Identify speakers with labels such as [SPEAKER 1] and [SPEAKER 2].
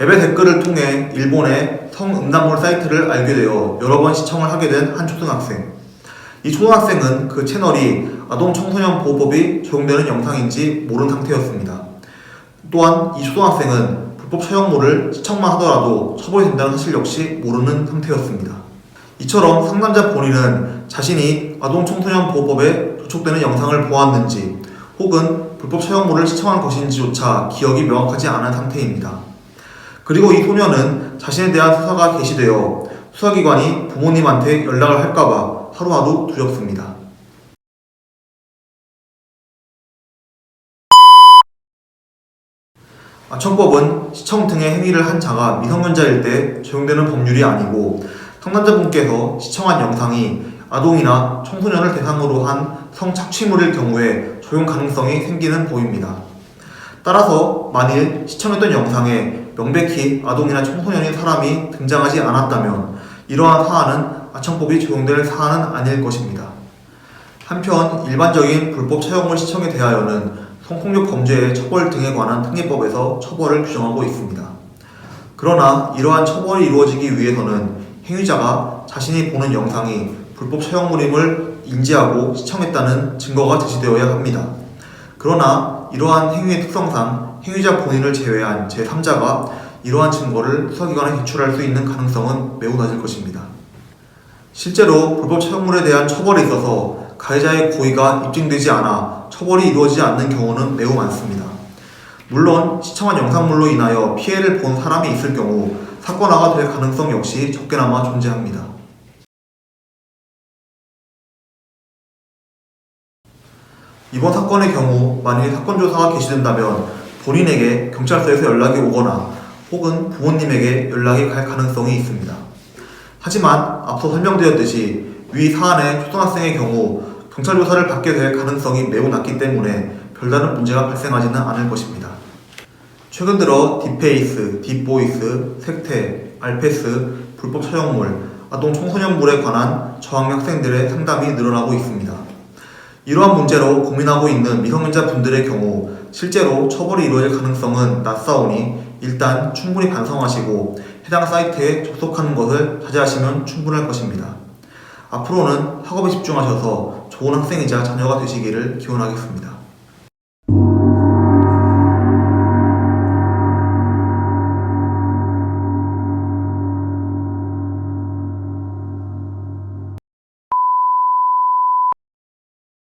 [SPEAKER 1] 앱의 댓글을 통해 일본의 성음란물 사이트를 알게 되어 여러 번 시청을 하게 된 한 초등학생. 이 초등학생은 그 채널이 아동 청소년 보호법이 적용되는 영상인지 모르는 상태였습니다. 또한 이 초등학생은 불법 촬영물을 시청만 하더라도 처벌이 된다는 사실 역시 모르는 상태였습니다. 이처럼 상담자 본인은 자신이 아동 청소년 보호법에 저촉되는 영상을 보았는지 혹은 불법 촬영물을 시청한 것인지조차 기억이 명확하지 않은 상태입니다. 그리고 이 소녀는 자신에 대한 수사가 개시되어 수사기관이 부모님한테 연락을 할까봐 하루하루 두렵습니다. 아청법은 시청 등의 행위를 한 자가 미성년자일 때 적용되는 법률이 아니고 상담자분께서 시청한 영상이 아동이나 청소년을 대상으로 한 성착취물일 경우에 적용 가능성이 생기는 법입니다. 따라서 만일 시청했던 영상에 명백히 아동이나 청소년인 사람이 등장하지 않았다면 이러한 사안은 아청법이 적용될 사안은 아닐 것입니다. 한편 일반적인 불법 차용물 시청에 대하여는 성폭력 범죄의 처벌 등에 관한 특례법에서 처벌을 규정하고 있습니다. 그러나 이러한 처벌이 이루어지기 위해서는 행위자가 자신이 보는 영상이 불법 차용물임을 인지하고 시청했다는 증거가 제시되어야 합니다. 그러나 이러한 행위의 특성상 행위자 본인을 제외한 제3자가 이러한 증거를 수사기관에 제출할 수 있는 가능성은 매우 낮을 것입니다. 실제로 불법 차용물에 대한 처벌에 있어서 가해자의 고의가 입증되지 않아 처벌이 이루어지지 않는 경우는 매우 많습니다. 물론 시청한 영상물로 인하여 피해를 본 사람이 있을 경우 사건화가 될 가능성 역시 적게나마 존재합니다. 이번 사건의 경우 만일 사건 조사가 개시된다면 본인에게 경찰서에서 연락이 오거나 혹은 부모님에게 연락이 갈 가능성이 있습니다. 하지만 앞서 설명드렸듯이 위 사안의 초등학생의 경우 경찰 조사를 받게 될 가능성이 매우 낮기 때문에 별다른 문제가 발생하지는 않을 것입니다. 최근 들어 딥페이스, 딥보이스, 색태, 알패스, 불법 촬영물, 아동 청소년물에 관한 저학년 학생들의 상담이 늘어나고 있습니다. 이러한 문제로 고민하고 있는 미성년자 분들의 경우 실제로 처벌이 이루어질 가능성은 낮사오니 일단 충분히 반성하시고 해당 사이트에 접속하는 것을 자제하시면 충분할 것입니다. 앞으로는 학업에 집중하셔서 좋은 학생이자 자녀가 되시기를 기원하겠습니다.